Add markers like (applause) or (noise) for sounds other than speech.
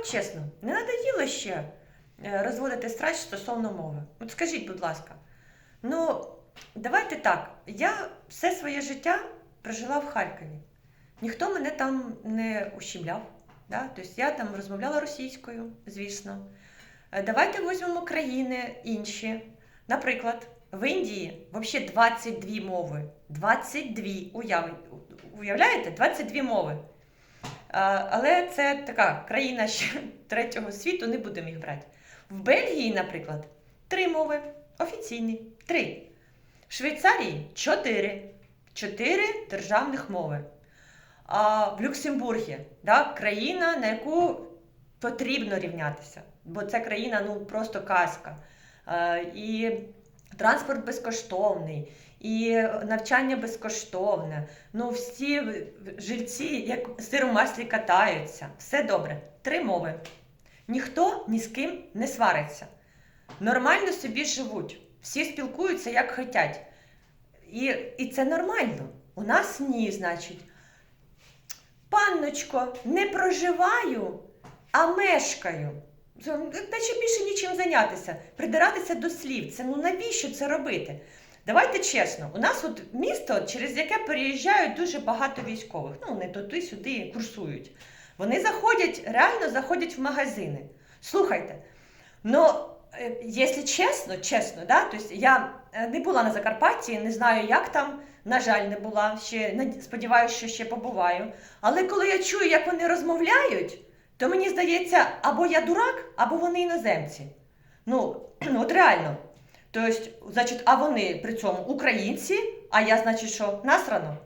от чесно, не надоїло ще е, розводити страсть стосовно мови. От скажіть, будь ласка, ну давайте так. Я все своє життя прожила в Харкові. Ніхто мене там не ущемляв. Да? Тобто я там розмовляла російською, звісно. Е, Давайте візьмемо країни інші. Наприклад, в Індії взагалі 22 мови. 22. Уяви, уявляєте? 22 мови. Але це така країна ще (laughs) третього світу, не будемо їх брати. В Бельгії, наприклад, три мови офіційні. Три. В Швейцарії чотири. Чотири державних мови. А в Люксембургі, да, країна, на яку потрібно рівнятися, бо це країна ну, просто казка. І транспорт безкоштовний, і навчання безкоштовне. Ну, всі жильці, як сир у маслі катаються. Все добре. Три мови. Ніхто ні з ким не свариться. Нормально собі живуть. Всі спілкуються як хочуть. І, і це нормально. У нас ні, значить. Панночко, не проживаю, а мешкаю. Наче більше нічим зайнятися, придиратися до слів. Це ну навіщо це робити? Давайте чесно, у нас от місто, через яке переїжджають дуже багато військових. Ну, вони туди-сюди курсують. Вони заходять, реально заходять в магазини. Слухайте, ну, е, якщо чесно, чесно, да, тобто я е, не була на Закарпатті, не знаю, як там, на жаль, не була. Ще сподіваюся, що ще побуваю. Але коли я чую, як вони розмовляють, то мені здається, або я дурак, або вони іноземці. Ну, (clears throat) от реально. Тобто, значить, а вони при цьому українці, а я, значить, що насрано.